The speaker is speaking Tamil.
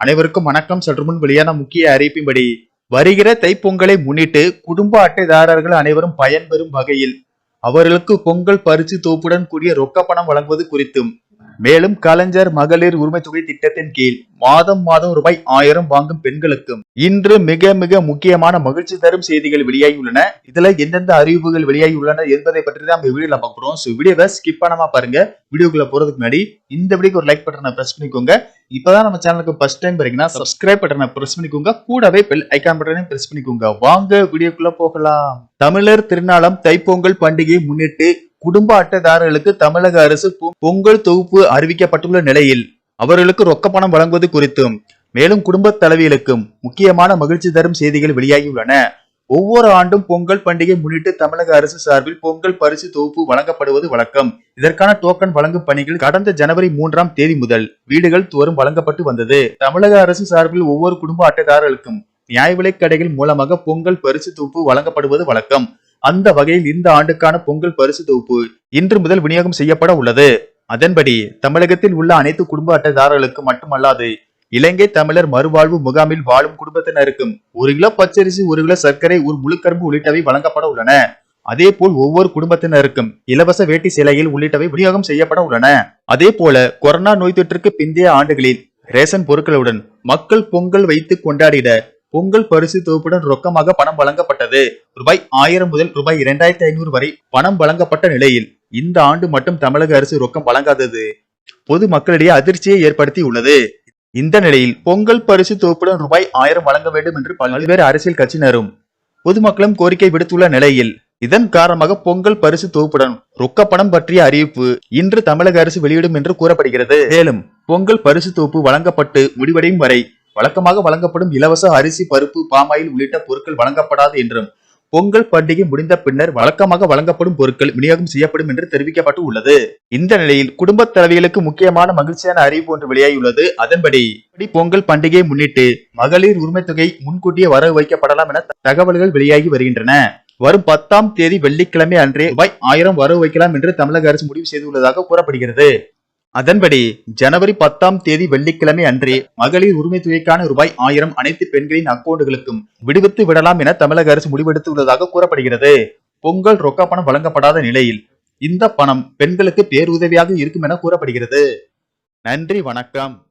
அனைவருக்கும் வணக்கம். சற்று முன் வெளியான முக்கிய அறிவிப்பின்படி வருகிற தைப்பொங்கலை முன்னிட்டு குடும்ப அட்டைதாரர்கள் அனைவரும் பயன்பெறும் வகையில் அவர்களுக்கு பொங்கல் பரிசு தொகுப்புடன் கூடிய ரொக்க பணம் வழங்குவது குறித்தும் மேலும் கலைஞர் மகளிர் உரிமை தொகை திட்டத்தின் கீழ் மாதம் மாதம் ரூபாய் ஆயிரம் வாங்கும் பெண்களுக்கும் இன்று மிக மிக முக்கியமான மகிழ்ச்சி தரும் செய்திகள் வெளியாகியுள்ளன. இதுல எந்தெந்த அறிவிப்புகள் வெளியாகியுள்ளன என்பதை பற்றி தான் நம்ம வீடியோல பார்க்குறோம் ஸோ வீடியோவை ஸ்கிப் பண்ணாம பாருங்க. வீடியோக்குள்ள போறதுக்கு முன்னாடி இந்த வீடியோக்கு ஒரு லைக் பட்டனை பிரஸ் பண்ணிக்கோங்க. இப்பதான் நம்ம சேனலுக்கு ஃபர்ஸ்ட் டைம் பாத்தீங்கன்னா சப்ஸ்கிரைப் பட்டனை பிரஸ் பண்ணிக்கோங்க. கூடவே பெல் ஐக்கான் பட்டனை பிரஸ் பண்ணிக்கோங்க. வாங்க வீடியோக்குள்ள போகலாம். தமிழர் திருநாளம் தைப்பொங்கல் பண்டிகையை முன்னிட்டு குடும்ப அட்டைதாரர்களுக்கு தமிழக அரசு பொங்கல் தொகுப்பு அறிவிக்கப்பட்டுள்ள நிலையில் அவர்களுக்கு ரொக்க பணம் வழங்குவது குறித்தும் மேலும் குடும்ப தலைவிகளுக்கும் முக்கியமான மகிழ்ச்சி தரும் செய்திகள் வெளியாகியுள்ளன. ஒவ்வொரு ஆண்டும் பொங்கல் பண்டிகை முன்னிட்டு தமிழக அரசு சார்பில் பொங்கல் பரிசு தொகுப்பு வழங்கப்படுவது வழக்கம். இதற்கான டோக்கன் வழங்கும் பணிகள் கடந்த ஜனவரி மூன்றாம் தேதி முதல் வீடுகள் தோறும் வழங்கப்பட்டு வந்தது. தமிழக அரசு சார்பில் ஒவ்வொரு குடும்ப அட்டைதாரர்களுக்கும் நியாய விலைக் கடைகள் மூலமாக பொங்கல் பரிசு தொகுப்பு வழங்கப்படுவது வழக்கம். அந்த வகையில் இந்த ஆண்டுக்கான பொங்கல் பரிசு தொகுப்பு இன்று முதல் விநியோகம் செய்யப்பட உள்ளது. அதன்படி தமிழகத்தில் உள்ள அனைத்து குடும்ப அட்டைதாரர்களுக்கு மட்டுமல்லாது இலங்கை தமிழர் மறுவாழ்வு முகாமில் வாழும் குடும்பத்தினருக்கும் ஒரு கிலோ பச்சரிசி ஒரு கிலோ சர்க்கரை ஒரு முழுக்கரும்பு உள்ளிட்டவை வழங்கப்பட உள்ளன. அதே போல் ஒவ்வொரு குடும்பத்தினருக்கும் இலவச வேட்டி சிலையில் உள்ளிட்டவை விநியோகம் செய்யப்பட உள்ளன. அதே போல கொரோனா நோய் தொற்றுக்கு பிந்தைய ஆண்டுகளில் ரேஷன் பொருட்களுடன் மக்கள் பொங்கல் வைத்து கொண்டாடிட பொங்கல் பரிசு தொகுப்புடன் ரொக்கமாக பணம் வழங்கப்பட்டது. ரூபாய் ஆயிரம் முதல் ரூபாய் இரண்டாயிரத்தி ஐநூறு வரை பணம் வழங்கப்பட்ட நிலையில் இந்த ஆண்டு மட்டும் தமிழக அரசு ரொக்கம் வழங்காதது. பொது மக்களிடையே அதிர்ச்சியை ஏற்படுத்தி உள்ளது. இந்த நிலையில் பொங்கல் பரிசு தொகுப்புடன் ரூபாய் ஆயிரம் வழங்க வேண்டும் என்று பல்வேறு அரசியல் கட்சியினரும் பொதுமக்களும் கோரிக்கை விடுத்துள்ள நிலையில் இதன் காரணமாக பொங்கல் பரிசு தொகுப்புடன் ரொக்க பணம் பற்றிய அறிவிப்பு இன்று தமிழக அரசு வெளியிடும் என்று கூறப்படுகிறது. மேலும் பொங்கல் பரிசு தொகுப்பு வழங்கப்பட்டு முடிவடையும் வரை வழக்கமாக வழங்கப்படும் இலவச அரிசி பருப்பு பாமாயில் உள்ளிட்ட பொருட்கள் வழங்கப்படாது என்றும் பொங்கல் பண்டிகை முடிந்த பின்னர் வழக்கமாக வழங்கப்படும் பொருட்கள் விநியோகம் செய்யப்படும் என்று தெரிவிக்கப்பட்டு உள்ளது. இந்த நிலையில் குடும்ப தலைவிகளுக்கு முக்கியமான மகிழ்ச்சியான அறிவிப்பு ஒன்று வெளியாகியுள்ளது. அதன்படி இப்படி பொங்கல் பண்டிகையை முன்னிட்டு மகளிர் உரிமை தொகை முன்கூட்டியே வரவு வைக்கப்படலாம் என தகவல்கள் வெளியாகி வருகின்றன. வரும் பத்தாம் தேதி வெள்ளிக்கிழமை அன்றே ரூபாய் ஆயிரம் வரவு வைக்கலாம் என்று தமிழக அரசு முடிவு செய்துள்ளதாக கூறப்படுகிறது. அதன்படி ஜனவரி பத்தாம் தேதி வெள்ளிக்கிழமை அன்றே மகளிர் உரிமை தொகைக்கான ரூபாய் ஆயிரம் அனைத்து பெண்களின் அக்கவுண்டுகளுக்கும் விடுவித்து விடலாம் என தமிழக அரசு முடிவெடுத்துள்ளதாக கூறப்படுகிறது. பொங்கல் ரொக்க பணம் வழங்கப்படாத நிலையில் இந்த பணம் பெண்களுக்கு பேருதவியாக இருக்கும் என கூறப்படுகிறது. நன்றி வணக்கம்.